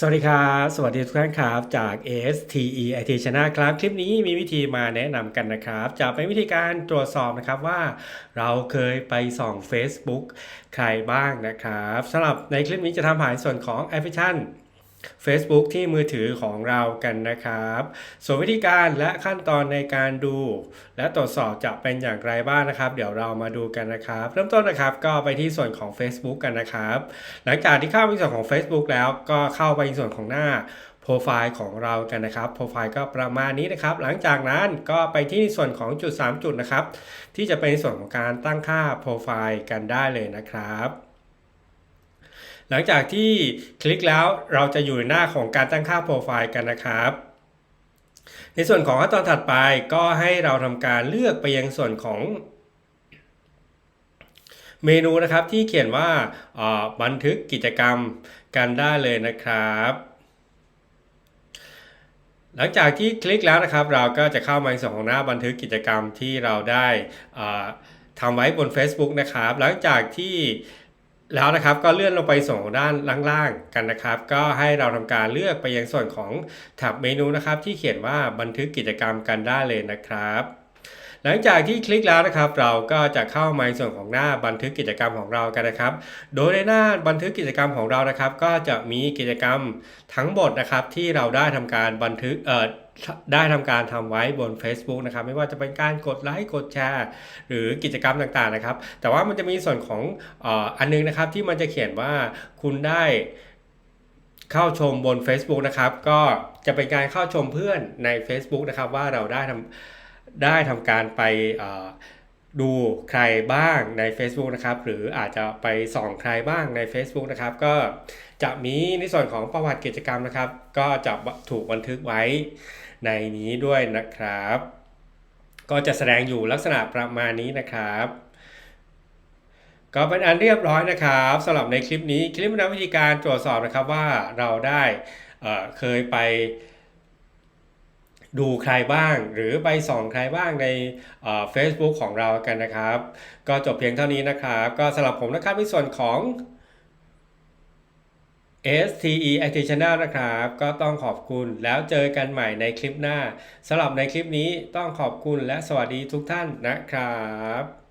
สวัสดีครับ สวัสดีทุกท่านครับจาก STE IT Channel ครับ คลิปนี้มีวิธีมาแนะนำกันนะครับ จะเป็นวิธีการตรวจสอบนะครับว่าเราเคยไปส่อง Facebook ใครบ้างนะครับสำหรับในคลิปนี้จะทำผ่านส่วนของแอปพลิเคชัน Facebook ที่มือถือของเรากันนะครับ ส่วนวิธีการและขั้นตอนในการดู และตรวจสอบจะเป็นอย่างไรบ้างนะครับ เดี๋ยวเรามาดูกันนะครับ เริ่มต้นนะครับก็ไปที่ส่วนของ Facebook กันนะครับ หลังจากที่เข้าไปส่วนของ Facebook แล้วก็เข้าไปส่วนของหน้าโปรไฟล์ของเรากันนะครับโปรไฟล์ก็ประมาณนี้นะครับ หลังจากนั้นก็ไปที่ส่วนของจุด 3 จุดนะครับ ที่จะเป็นส่วนของการตั้งค่าโปรไฟล์กันได้เลยนะครับ หลังจากที่คลิกแล้วเราจะอยู่ในหน้าของการตั้งค่าโปรไฟล์กันนะครับ ในส่วนของขั้นตอนถัดไปก็ให้เราทำการเลือกไปยังส่วนของเมนูนะครับที่เขียนว่าบันทึกกิจกรรมกันได้เลยนะครับ หลังจากที่คลิกแล้วนะครับ เราก็จะเข้ามาในส่วนของหน้าบันทึกกิจกรรมที่เราได้ทำไว้บน Facebook นะครับ หลังจากที่ แล้วนะครับก็เลื่อนลงไปส่วนของด้านล่างๆกันนะครับ ก็ให้เราทำการเลือกไปยังส่วนของแท็บเมนูนะครับ ที่เขียนว่าบันทึกกิจกรรมกันได้เลยนะครับ หลังจากที่คลิกแล้วนะครับ เราก็จะเข้ามาในส่วนของหน้าบันทึกกิจกรรมของเรากันนะครับ โดยในหน้าบันทึกกิจกรรมของเรานะครับ ก็จะมีกิจกรรมทั้งหมดนะครับที่เราได้ทำการบันทึกเอ่อ ได้ทำการทำไว้บน Facebook นะครับไม่ว่าจะเป็นการกดไลค์กดแชร์ หรือกิจกรรมต่างๆนะครับ แต่ว่ามันจะมีส่วนของอ,อันนึงนะครับที่มันจะเขียนว่าคุณได้เข้าชมบน Facebook นะครับ ก็จะเป็นการเข้าชมเพื่อนใน Facebook นะครับ ว่าเราได้ทำได้ทำการไปอ ดูใครบ้างใน Facebook นะครับ หรืออาจจะไปส่องใครบ้างใน Facebook นะครับ ก็จะมีในส่วนของประวัติกิจกรรมนะครับ ก็จะถูกบันทึกไว้ในนี้ด้วยนะครับ ก็จะแสดงอยู่ลักษณะประมาณนี้นะครับก็เป็นอันเรียบร้อยนะครับสำหรับในคลิปนี้คลิปนะวิธีการตรวจสอบนะครับว่าเราได้เเคยไป ดูใครบ้าง หรือไปส่องใครบ้างในเฟซบุ๊กของเรากันนะครับ ก็จบเพียงเท่านี้นะครับ ก็สำหรับผมนะครับในส่วนของ STE IT Channel นะครับ ก็ต้องขอบคุณแล้วเจอกันใหม่ในคลิปหน้าสำหรับในคลิปนี้ต้องขอบคุณและสวัสดีทุกท่านนะครับ